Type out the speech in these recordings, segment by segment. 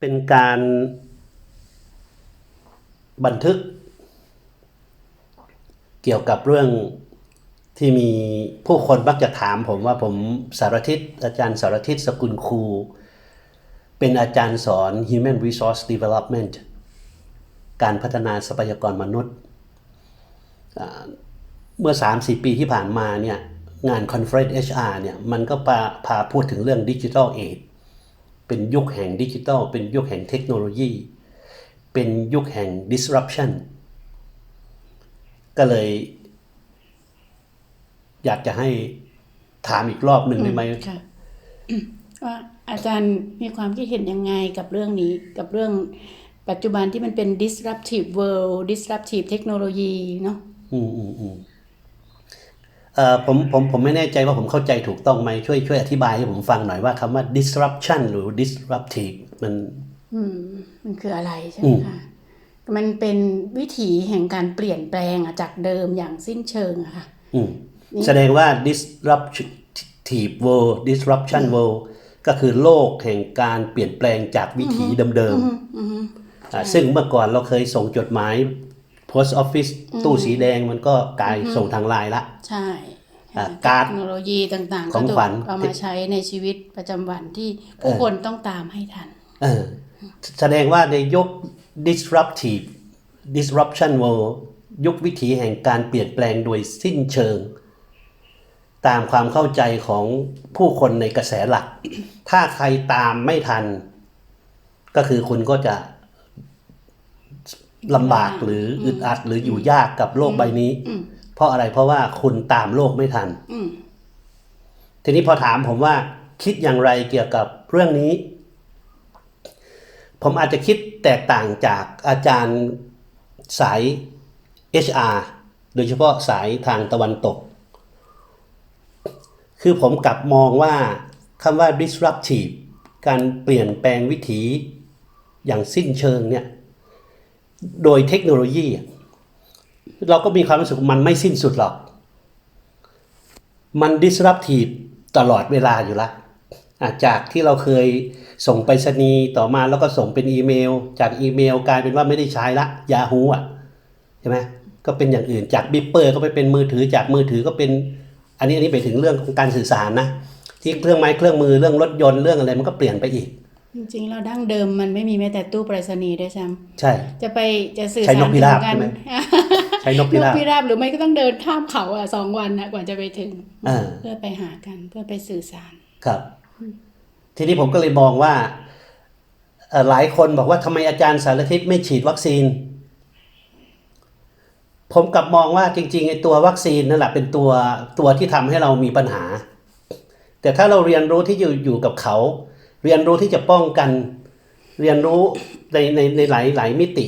เป็นการบันทึก เกี่ยวกับเรื่องที่มีผู้คนมักจะถามผมว่าผมสารทิศอาจารย์สารทิศสกุลครู เป็นอาจารย์สอน Human Resource Development การพัฒนาทรัพยากรมนุษย์ เมื่อ 3-4 ปีที่ผ่านมาเนี่ยงาน Conference HR เนี่ยมันก็พาพาพูดถึงเรื่อง Digital Age เป็นยุคแห่งดิจิทัล เป็นยุคแห่งเทคโนโลยี เป็นยุคแห่ง disruption ก็เลยอยากจะให้ถามอีกรอบหนึ่งได้ไหมค่ะว่าอาจารย์มีความคิดเห็นยังไงกับเรื่องนี้กับเรื่องปัจจุบันที่มันเป็น disruptive world disruptive technology เนาะอืมอืมอืม เอ่อผมผมผมไม่แน่ใจว่าผมเข้าใจถูกต้องไหมช่วยช่วยอธิบายให้ผมฟังหน่อยว่าคำว่า disruption หรือ disruptive มันอืมมันคืออะไรใช่ไหมคะมันเป็นวิถีแห่งการเปลี่ยนแปลงอะจากเดิมอย่างสิ้นเชิงอะค่ะอืมแสดงว่า disruptive world disruption world ก็คือโลกแห่งการเปลี่ยนแปลงจากวิถีเดิมๆอ่าซึ่งเมื่อก่อนเราเคยส่งจดหมาย post office ตู้สีแดงมันก็กลายส่งทางไลน์ละ ใช่อ่าการ์ดเทคโนโลยีต่างๆขก็องถูขกวัญเอามาใช้ในชีวิตประจำวันที่ผู้คนต้องตามให้ทันเออแสดงว่าในยุค disruptive disruption world ยุควิถีแห่งการเปลี่ยนแปลงโดยสิ้นเชิง ตามความเข้าใจของผู้คนในกระแสหลัก ถ้าใครตามไม่ทัน ก็คือคุณก็จะ ลำบากหรืออึดอัดหรืออยู่ยากกับโลกใบนี้ เพราะอะไรเพราะว่าคุณตามโลกไม่ทันอืมทีนี้พอถามผมว่า คิดอย่างไรเกี่ยวกับเรื่องนี้ ผมอาจจะคิดแตกต่างจากอาจารย์สาย HR โดยเฉพาะสายทางตะวันตก คือผมกลับมองว่าคำว่า disruptive การเปลี่ยนแปลงวิถีอย่างสิ้นเชิงเนี่ย โดยเทคโนโลยี เราก็มีความรู้สึกมันไม่สิ้นสุดหรอก มัน disruptive ตลอดเวลาอยู่ละอะจากที่เราเคยส่งไปรษณีย์ต่อมาแล้วก็ส่งเป็นอีเมล จากอีเมลกลายเป็นว่าไม่ได้ใช้ละ Yahoo อะใช่ไหมก็เป็นอย่างอื่นจากบิปเปอร์ก็ไปเป็นมือถือจากมือถือก็เป็น อันนี้อันนี้ไปถึงเรื่องของการสื่อสารนะที่เครื่องไม้เครื่องมือเรื่องรถยนต์เรื่องอะไรมันก็เปลี่ยนไปอีก จริงๆเราดั้งเดิมมันไม่มีแม้แต่ตู้ไปรษณีย์ด้วยซ้ำใช่ จะไปจะสื่อใช้สารนกพิราบถึงกัใช่ไหมใช้นกพินกราบพิราบหรือไม่ก็ต้องเดินข้ามเขาอะสองวันนะกว่าจะไปถึงอ่าเพื่อไปหากันเพื่อไปสื่อสาร ครับ ทีนี้ผมก็เลยมองว่าเอ่อหลายคนบอกว่าทำไมอาจารย์สารทิศไม่ฉีดวัคซีน ผมกลับมองว่าจริงๆไอ้ตัววัคซีนนั่นแหละเป็นตัวตัวที่ทำให้เรามีปัญหา แต่ถ้าเราเรียนรู้ที่อยู่อยู่กับเขา เรียนรู้ที่จะป้องกัน เรียนรู้ในในในหลายหลายมิติ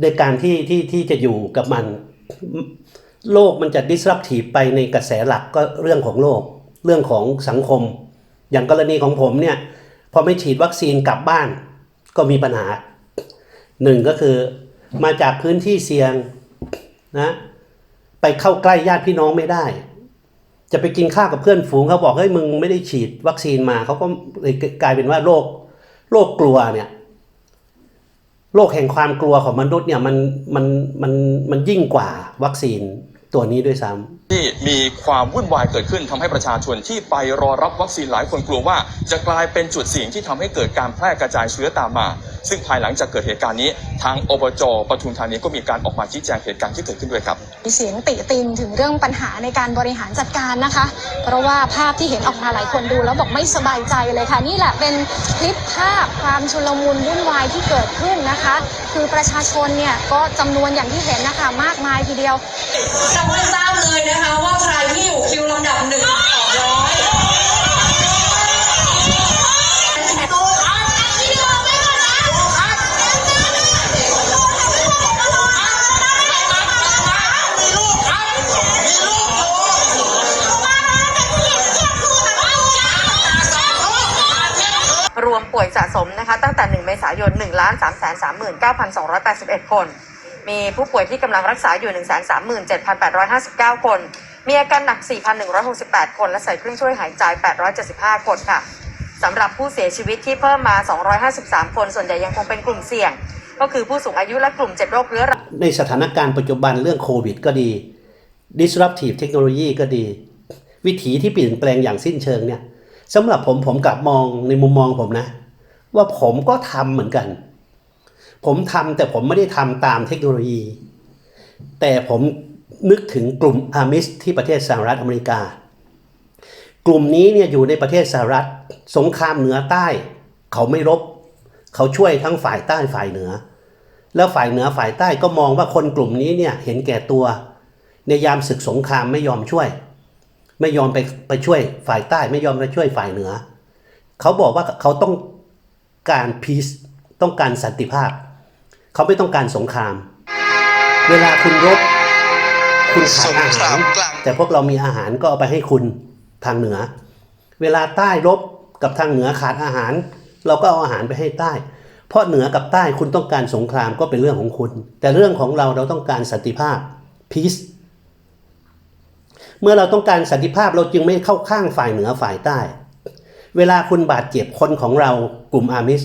โดยการที่ที่ที่จะอยู่กับมัน โลกมันจะ disruptive ไปในกระแสหลักก็เรื่องของโลก เรื่องของสังคม อย่างกรณีของผมเนี่ยพอไม่ฉีดวัคซีนกลับบ้านก็มีปัญหาหนึ่งก็คือมาจากพื้นที่เสี่ยงนะไปเข้าใกล้ญาติพี่น้องไม่ได้ จะไปกินข้าวกับเพื่อนฝูงเขาบอกเฮ้ยมึงไม่ได้ฉีดวัคซีนมาเขาก็เลยกลายเป็นว่าโรคโรคกลัวเนี่ยโรคแห่งความกลัวของมนุษย์เนี่ยมันมันมันมันยิ่งกว่าวัคซีนตัวนี้ด้วยซ้ำที่มีความวุ่นวายเกิดขึ้นทำให้ประชาชนที่ไปรอรับวัคซีนหลายคนกลัวว่า จะกลายเป็นจุดเสี่ยงที่ทำให้เกิดการแพร่กระจายเชื้อตามมา ซึ่งภายหลังจากเกิดเหตุการณ์นี้ ทางอบจปทุมธานีก็มีการออกมาชี้แจงเหตุการณ์ที่เกิดขึ้นด้วยครับมีเสียงติติงถึงเรื่องปัญหาในการบริหารจัดการนะคะ เพราะว่าภาพที่เห็นออกมาหลายคนดูแล้วบอกไม่สบายใจเลยค่ะ นี่แหละเป็นคลิปภาพความชุลมุนวุ่นวายที่เกิดขึ้นนะคะ คือประชาชนเนี่ยก็จำนวนอย่างที่เห็นนะคะมากมายทีเดียวจำไม่ทราบเลยนะคะว่าใครที่อยู่คิวลำดับหนึ่งสองร้อยรวมป่วยสะสมนะคะตั้งแต่ 1 เมษายน 1 3 3 3 9 2 8 1 คน มีผู้ป่วยที่กำลังรักษาอยู่ 1 3 7 8 5 9 คน มีอาการหนัก 4,168 คน และใส่เครื่องช่วยหายใจ 875 คนค่ะสำหรับผู้เสียชีวิตที่เพิ่มมา 253 คน ส่วนใหญ่ยังคงเป็นกลุ่มเสี่ยง ก็คือผู้สูงอายุและกลุ่มเจ็ดโรคเรื้อรัง ในสถานการณ์ปัจจุบันเรื่องโควิดก็ดี disruptive technology ก็ดี วิถีที่เปลี่ยนแปลงอย่างสิ้นเชิงเนี่ยสำหรับผมผมกลับมองในมุมมองผมนะ ว่าผมก็ทำเหมือนกัน ผมทำแต่ผมไม่ได้ทำตามเทคโนโลยี แต่ผมนึกถึงกลุ่มอามิสที่ประเทศสหรัฐอเมริกา กลุ่มนี้เนี่ยอยู่ในประเทศสหรัฐสงครามเหนือใต้ เขาไม่รบ เขาช่วยทั้งฝ่ายใต้ฝ่ายเหนือ แล้วฝ่ายเหนือฝ่ายใต้ก็มองว่าคนกลุ่มนี้เนี่ยเห็นแก่ตัว ในยามศึกสงครามไม่ยอมช่วย ไม่ยอมไปไปช่วยฝ่ายใต้ไม่ยอมไปช่วยฝ่ายเหนือ เขาบอกว่าเขาต้องการพีซต้องการสันติภาพ เขาไม่ต้องการสงคราม เวลาคุณรบคุณขาดอาหาร แต่พวกเรามีอาหารก็เอาไปให้คุณทางเหนือ เวลาใต้รบกับทางเหนือขาดอาหาร เราก็เอาอาหารไปให้ใต้ เพราะเหนือกับใต้คุณต้องการสงครามก็เป็นเรื่องของคุณ แต่เรื่องของเราเราต้องการสันติภาพ peace เมื่อเราต้องการสันติภาพเราจึงไม่เข้าข้างฝ่ายเหนือฝ่ายใต้ เวลาคุณบาดเจ็บคนของเรากลุ่มอามิส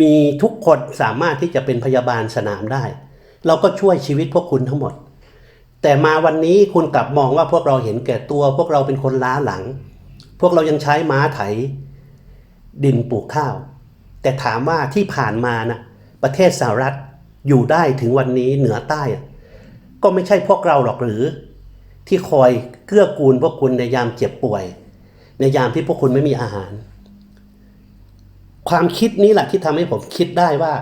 มีทุกคนสามารถที่จะเป็นพยาบาลสนามได้ เราก็ช่วยชีวิตพวกคุณทั้งหมด แต่มาวันนี้คุณกลับมองว่าพวกเราเห็นแก่ตัว พวกเราเป็นคนล้าหลัง พวกเรายังใช้ม้าไถ ดินปลูกข้าว แต่ถามว่าที่ผ่านมานะประเทศสหรัฐอยู่ได้ถึงวันนี้เหนือใต้ ก็ไม่ใช่พวกเราหรอกหรือ ที่คอยเกื้อกูลพวกคุณในยามเจ็บป่วย ในยามที่พวกคุณไม่มีอาหาร ความคิดนี้แหละที่ทำให้ผมคิดได้ว่า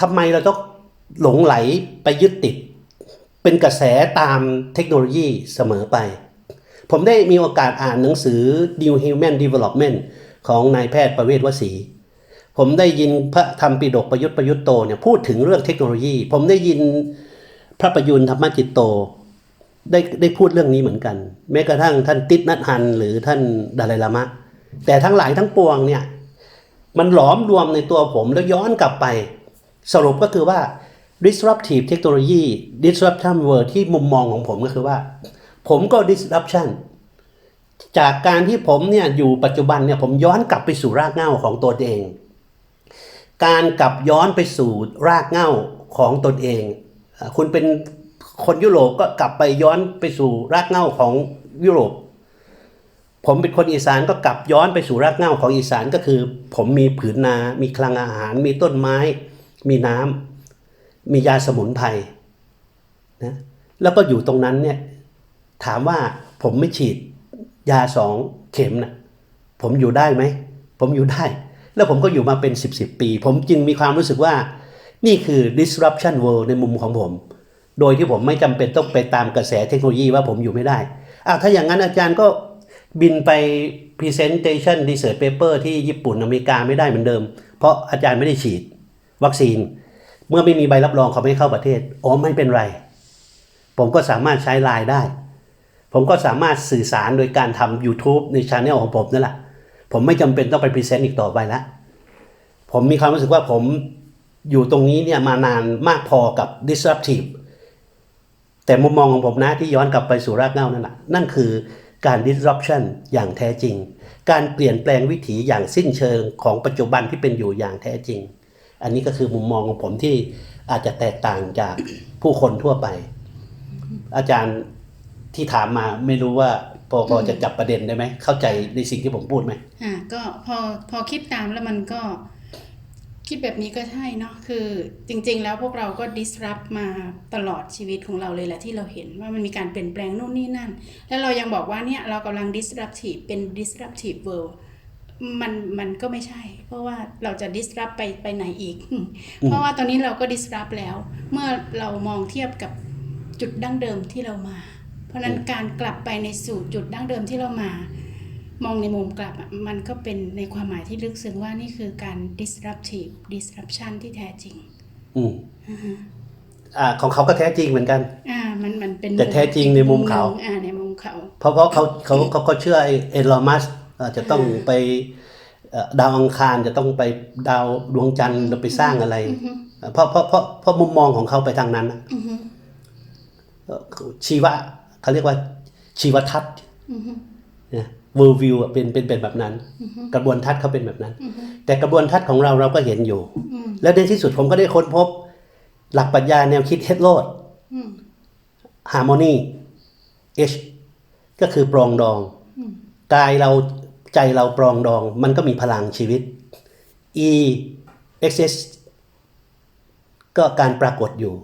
ทำไมเราต้องหลงไหลไปยึดติด เป็นกระแสตามเทคโนโลยีเสมอไป ผมได้มีโอกาสอ่านหนังสือ New Human Development ของนายแพทย์ประเวศวสี ผมได้ยินพระธรรมปิฎกประยุทธ์ประยุทธ์โตเนี่ยพูดถึงเรื่องเทคโนโลยี ผมได้ยินพระประยุนธรรมจิตโตได้ได้พูดเรื่องนี้เหมือนกัน แม้กระทั่งท่านติดนัทฮัน หรือท่านดาลัยลามะ แต่ทั้งหลายทั้งปวงเนี่ย มันหลอมรวมในตัวผมแล้วย้อนกลับไป สรุปก็คือว่า disruptive technology disruption world ที่มุมมองของผมก็คือว่า ผมก็ disruption จากการที่ผมเนี่ยอยู่ปัจจุบันเนี่ยผมย้อนกลับไปสู่รากเหง้าของตัวเอง การกลับย้อนไปสู่รากเหง้าของตนเอง คุณเป็นคนยุโรปก็กลับไปย้อนไปสู่รากเหง้าของยุโรป ผมเป็นคนอีสานก็กลับย้อนไปสู่รากเหง้าของอีสานก็คือ ผมมีผืนนา มีคลังอาหาร มีต้นไม้ มีน้ำมียาสมุนไพรนะแล้วก็อยู่ตรงนั้นเนี่ยถามว่าผมไม่ฉีดยาสองเข็มนะผมอยู่ได้ไหม ผมอยู่ได้ แล้วผมก็อยู่มาเป็น 10บสปี ผมจึงมีความรู้สึกว่า นี่คือ disruption world ในมุมของผม โดยที่ผมไม่จำเป็นต้องไปตามกระแสเทคโนโลยีว่าผมอยู่ไม่ได้อ้าวถ้าอย่างนั้นอาจารย์ก็ บินไป presentation research paper ที่ญี่ปุ่นอเมริกาไม่ได้เหมือนเดิม เพราะอาจารย์ไม่ได้ฉีดวัคซีน เมื่อไม่มีใบรับรองเขาไม่ให้เข้าประเทศอ๋อไม่เป็นไร ผมก็สามารถใช้ไลน์ได้ ผมก็สามารถสื่อสารโดยการทำ YouTube ในช anel ของผมนั่นแหละผมไม่จำเป็นต้องไปพรีเซนต์อีกต่อไปแล้วผมมีความรู้สึกว่าผมอยู่ตรงนี้เนี่ยมานานมากพอกับ disruptive แต่มุมมองของผมนะที่ย้อนกลับไปสู่รากเหง้านั่นแหละนั่นคือ การ disruption อย่างแท้จริง การเปลี่ยนแปลงวิถีอย่างสิ้นเชิงของปัจจุบันที่เป็นอยู่อย่างแท้จริง อันนี้ก็คือมุมมองของผมที่อาจจะแตกต่างจากผู้คนทั่วไป อาจารย์ที่ถามมาไม่รู้ว่าพอพอจะจับประเด็นได้ไหม เข้าใจในสิ่งที่ผมพูดไหมอ่าก็พอพอคิดตามแล้วมันก็ คิดแบบนี้ก็ใช่เนาะคือจริง ๆ แล้วพวกเราก็ disrupt มาตลอดชีวิตของเราเลยแหละที่เราเห็นว่ามันมีการเปลี่ยนแปลงนู่นนี่นั่น แล้วเรายังบอกว่าเนี่ยเรากำลัง disruptive เป็น disruptive world มันมันก็ไม่ใช่ เพราะว่าเราจะ disrupt ไปไปไหนอีก เพราะว่าตอนนี้เราก็ disrupt แล้ว เมื่อเรามองเทียบกับจุดดั้งเดิมที่เรามา เพราะฉะนั้นการกลับไปในสู่จุดดั้งเดิมที่เรามา มองในมุมกลับอะมันก็เป็นในความหมายที่ลึกซึ้งว่านี่คือการ disruptive disruption ที่แท้จริง อืมอ่าของเขาก็แท้จริงเหมือนกัน อ่า มันมันเป็นแต่แท้จริงในมุมเขาหนึ่งอ่าในมุมเขา เพราะเพราะเขาเขาเขาก็เชื่อไอ้เอลอนมัสจะต้องไปเอ่อดาวอังคารจะต้องไปดาวดวงจันทร์จะไปสร้างอะไร เพราะเพราะเพราะเพราะมุมมองของเขาไปทางนั้นน่ะอือฮึเอ่อชีวะเขาเรียกว่าชีวทัศน์อือฮึนะ world view อะเป็นเป็นเป็นแบบนั้น กระบวนทัศน์เขาเป็นแบบนั้น แต่กระบวนทัศน์ของเราเราก็เห็นอยู่อืมแล้วในที่สุดผมก็ได้ค้นพบ หลักปรัชญาแนวคิดเฮดโรดอืม harmony H ก็คือปรองดองอืมกายเราใจเราปรองดอง มันก็มีพลังชีวิต E excess ก็การปรากฏอยู่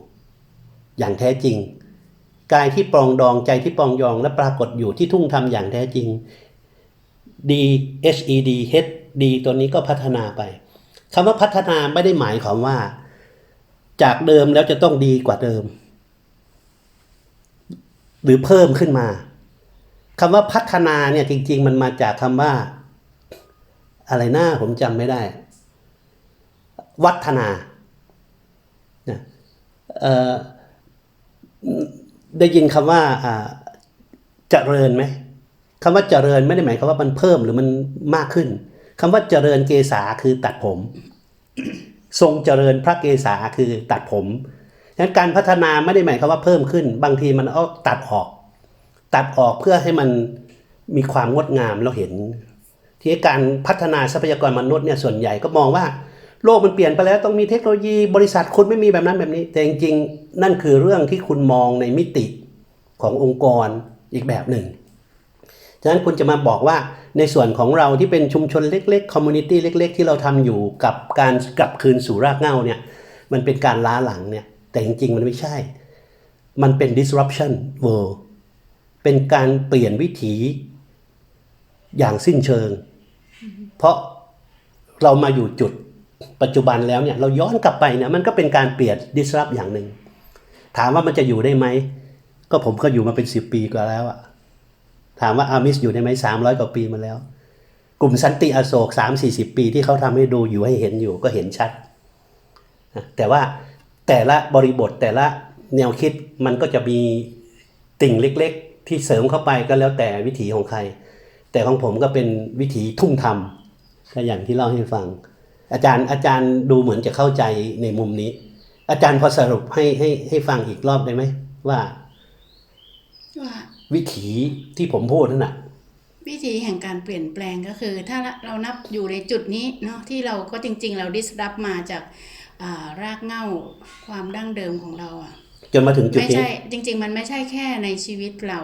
อย่างแท้จริง กายที่ปรองดองใจที่ปรองยองและปรากฏอยู่ที่ทุ่งทำอย่างแท้จริง D H E D H D ตัวนี้ก็พัฒนาไปคำว่าพัฒนาไม่ได้หมายความว่า จากเดิมแล้วจะต้องดีกว่าเดิม หรือเพิ่มขึ้นมาคำว่าพัฒนาเนี่ยจริง ๆ มันมาจากคำว่า อะไรหน้าผมจำไม่ได้ วัฒนานะเอ่อได้ยินคำว่าเจริญไหม คำว่าเจริญไม่ได้หมายความว่ามันเพิ่มหรือมันมากขึ้นคำว่าเจริญเกษาคือตัดผม ทรงเจริญพระเกศาคือตัดผมฉะนั้นการพัฒนาไม่ได้หมายความว่าเพิ่มขึ้น บางทีมันเอาตัดออก ตัดออกเพื่อให้มันมีความงดงามเราเห็น ที่การพัฒนาทรัพยากรมนุษย์เนี่ยส่วนใหญ่ก็มองว่าโลกมันเปลี่ยนไปแล้วต้องมีเทคโนโลยีบริษัทคุณไม่มีแบบนั้นแบบนี้ แต่จริงๆ นั่นคือเรื่องที่คุณมองในมิติขององค์กรอีกแบบหนึ่ง ฉะนั้นคุณจะมาบอกว่าในส่วนของเราที่เป็นชุมชนเล็กๆคอมมูนิตี้เล็ก ๆ ที่เราทำอยู่กับการกลับคืนสู่รากเหง้าเนี่ยมันเป็นการล้าหลังเนี่ยแต่จริงๆมันไม่ใช่ มันเป็น disruption world เป็นการเปลี่ยนวิถีอย่างสิ้นเชิง เพราะเรามาอยู่จุดปัจจุบันแล้วเนี่ยเราย้อนกลับไปเนี่ยมันก็เป็นการเปลี่ยน disrupt อย่างหนึ่งถามว่ามันจะอยู่ได้ไหม ก็ผมก็อยู่มาเป็นสิบปีกว่าแล้วอะ ถามว่าอามิสอยู่ได้ไหมสามร้อยกว่าปีมาแล้ว กลุ่มสันติอโศกสามสี่สิบปีที่เขาทำให้ดูอยู่ให้เห็นอยู่ก็เห็นชัด แต่ว่าแต่ละบริบทแต่ละแนวคิดมันก็จะมีติ่งเล็ก ๆ ที่เสริมเข้าไปก็แล้วแต่วิถีของใคร แต่ของผมก็เป็นวิถีทุ่มทำก็อย่างที่เล่าให้ฟัง อาจารย์อาจารย์ดูเหมือนจะเข้าใจในมุมนี้ อาจารย์พอสรุปให้ให้ให้ฟังอีกรอบได้ไหมว่าว่า วิถีที่ผมพูดนั่นน่ะ วิธีแห่งการเปลี่ยนแปลงก็คือ ถ้าเรานับอยู่ในจุดนี้เนาะที่เราก็จริง ๆ เราดิสรับมาจากอ่ารากเหง้าความดั้งเดิมของเราอะจนมาถึงจุดไม่นี้ใช่ จริง ๆ มันไม่ใช่แค่ในชีวิตเรา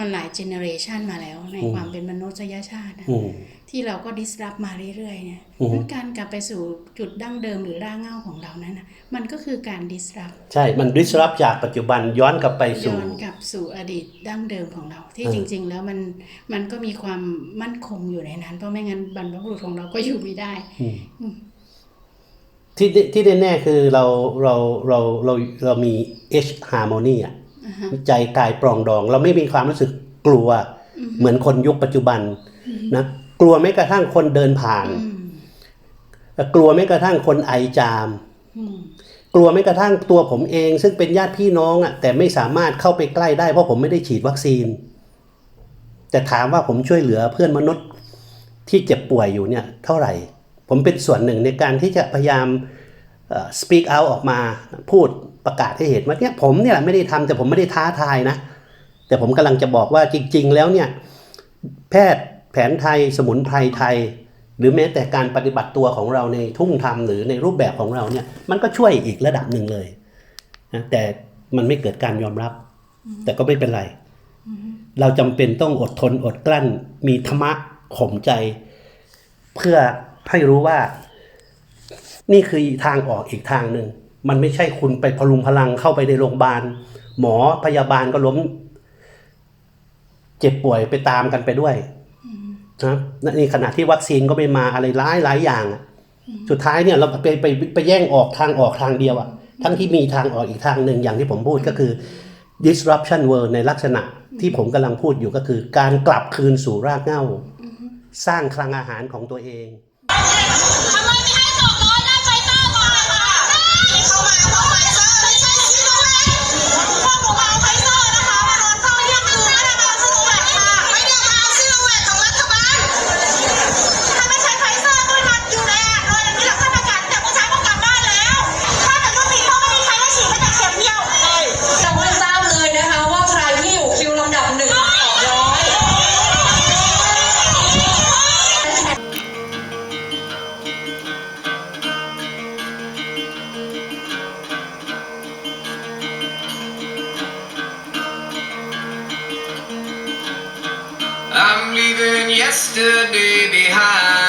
มันหลายเจเนอเรชันมาแล้วในอืมความเป็นมนุษยชาตินะอืมที่เราก็ดิสรับมาเรื่อยๆเนี่ยอือฮึนั้นการกลับไปสู่จุดดั้งเดิมหรือรากเหง้าของเรานั้นนะมันก็คือการดิสรับใช่ มัน disrupt จากปัจจุบันย้อนกลับไปย้สู่อนกลับสู่อดีตดั้งเดิมของเรา ที่เออจริง ๆ แล้วมันมันก็มีความมั่นคงอยู่ในนั้น เพราะไม่งั้นบรรพบุรุษของเราก็อยู่ไม่ได้ที่ที่แน่ๆคือเราเราเราเราเรามี H harmony อะอ่าฮะ ใจกายปรองดอง เราไม่มีความรู้สึกกลัว เหมือนคนยุคปัจจุบันนะกลัวแม้กระทั่งคนเดินผ่านอืมกลัวแม้กระทั่งคนไอจามอืมกลัวแม้กระทั่งตัวผมเอง ซึ่งเป็นญาติพี่น้องอะแต่ไม่สามารถเข้าไปใกล้ได้เพราะผมไม่ได้ฉีดวัคซีน แต่ถามว่าผมช่วยเหลือเพื่อนมนุษย์ที่เจ็บป่วยอยู่เนี่ยเท่าไหร่ ผมเป็นส่วนหนึ่งในการที่จะพยายามเอ่อ speak out ออกมาพูด ประกาศให้เห็นว่าเนี่ยผมเนี่ยไม่ได้ทำแต่ผมไม่ได้ท้าทายนะ แต่ผมกำลังจะบอกว่าจริง ๆ แล้วเนี่ยแพทย์แผนไทยสมุนไพรไทย หรือแม้แต่การปฏิบัติตัวของเราในทุ่งธรรมหรือในรูปแบบของเราเนี่ยมันก็ช่วยอีกระดับหนึ่งเลยนะแต่มันไม่เกิดการยอมรับ แต่ก็ไม่เป็นไร เราจำเป็นต้องอดทนอดกลั้น มีธรรมะข่มใจ เพื่อให้รู้ว่า นี่คือทางออกอีกทางหนึ่ง มันไม่ใช่คุณไปพลุงพลังเข้าไปในโรงพยาบาล หมอพยาบาลก็ล้ม เจ็บป่วยไปตามกันไปด้วยนะนี่ขณะที่วัคซีนก็ไม่มาอะไรหลายหลายอย่างอะสุดท้ายเนี่ยเราไปไปไปแย่งออกทางออกทางเดียวอะทั้งที่มีทางออกอีกทางหนึ่งอย่างที่ผมพูดก็คือ disruption world ในลักษณะที่ผมกำลังพูดอยู่ก็คือ การกลับคืนสู่รากเหง้า สร้างคลังอาหารของตัวเอง leaving yesterday behind.